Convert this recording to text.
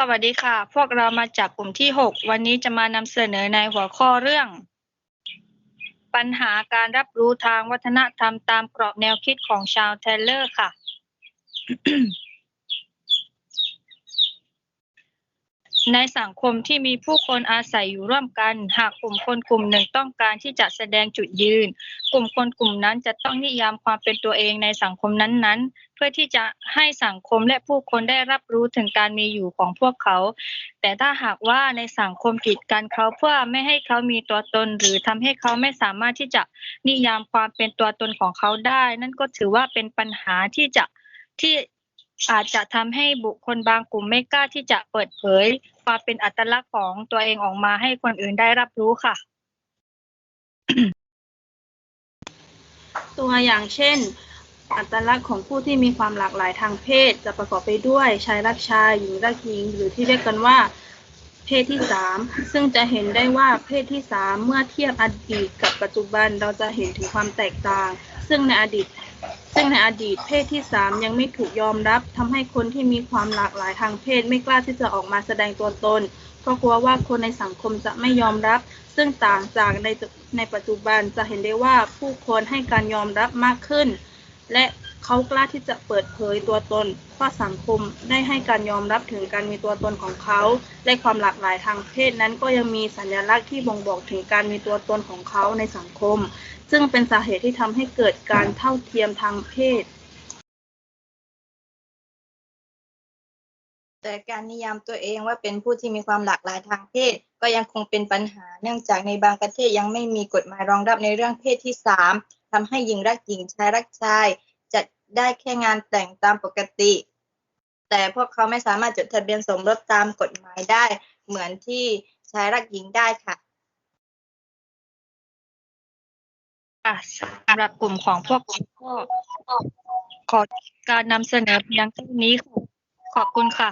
สวัสดีค่ะ พวกเรามาจากกลุ่มที่ 6 วันนี้จะมานำเสนอในหัวข้อเรื่อง ปัญหาการรับรู้ทางวัฒนธรรมตามกรอบแนวคิดของชาวเทเลอร์ค่ะ ในสังคมที่มีผู้คนอาศัยอยู่ร่วมกัน หากกลุ่มคนกลุ่มหนึ่งต้องการที่จะแสดงจุดยืน กลุ่มคนกลุ่มนั้นจะต้องนิยามความเป็นตัวเองในสังคมนั้นๆ เพื่อที่จะให้สังคมและผู้คนได้รับรู้ถึงการมีอยู่ของพวกเขา แต่ถ้าหากว่าในสังคมกีดกันเขาเพื่อไม่ให้เขามีตัวตน หรือทำให้เขาไม่สามารถที่จะนิยามความเป็นตัวตนของเขาได้ นั่นก็ถือว่าเป็นปัญหาที่จะที่อาจจะทำให้บุคคลบางกลุ่มไม่กล้าที่จะเปิดเผย ความเป็นอัตลักษณ์ของตัวเองออกมาให้คนอื่นได้รับรู้ค่ะ ตัวอย่างเช่น อัตลักษณ์ของผู้ที่มีความหลากหลายทางเพศ จะประกอบไปด้วยชายรักชายหญิงรักหญิง หรือที่เรียกกันว่าเพศที่ 3 ซึ่งจะเห็นได้ว่าเพศที่ 3 เมื่อเทียบอดีตกับปัจจุบันเราจะเห็นถึงความแตกต่าง ซึ่งในอดีต ซึ่งในอดีตเพศที่ 3 ยังไม่ถูกยอมรับทำให้คนที่มีความหลากหลายทางเพศไม่กล้าที่จะออกมาแสดงตัวตน เพราะกลัวว่าคนในสังคมจะไม่ยอมรับ ซึ่งต่างจากในในปัจจุบันจะเห็นได้ว่าผู้คนให้การยอมรับมากขึ้น และ เขากล้าที่จะเปิดเผยตัวตนเพราสังคมได้ให้การยอมรับถึงการมีตัวตนของเขา และความหลากหลายทางเพศนั้นก็ยังมีสัญลักษณ์ที่บ่งบอกถึงการมีตัวตนของเขาในสังคม ซึ่งเป็นสาเหตุที่ทำให้เกิดการเท่าเทียมทางเพศ แต่การนิยามตัวเองว่าเป็นผู้ที่มีความหลากหลายทางเพศ ก็ยังคงเป็นปัญหา เนื่องจากในบางประเทศยังไม่มีกฎหมายรองรับในเรื่องเพศที่สามทำให้หญิงรักหญิงชายรักชาย ได้แค่งานแต่งตามปกติ แต่พวกเขาไม่สามารถจดทะเบียนสมรสตามกฎหมายได้ เหมือนที่ชายรักหญิงได้ค่ะค่ะสำหรับกลุ่มของพวกเราก็ขอการนำเสนอเพียงเท่านี้ค่ะขอบคุณค่ะ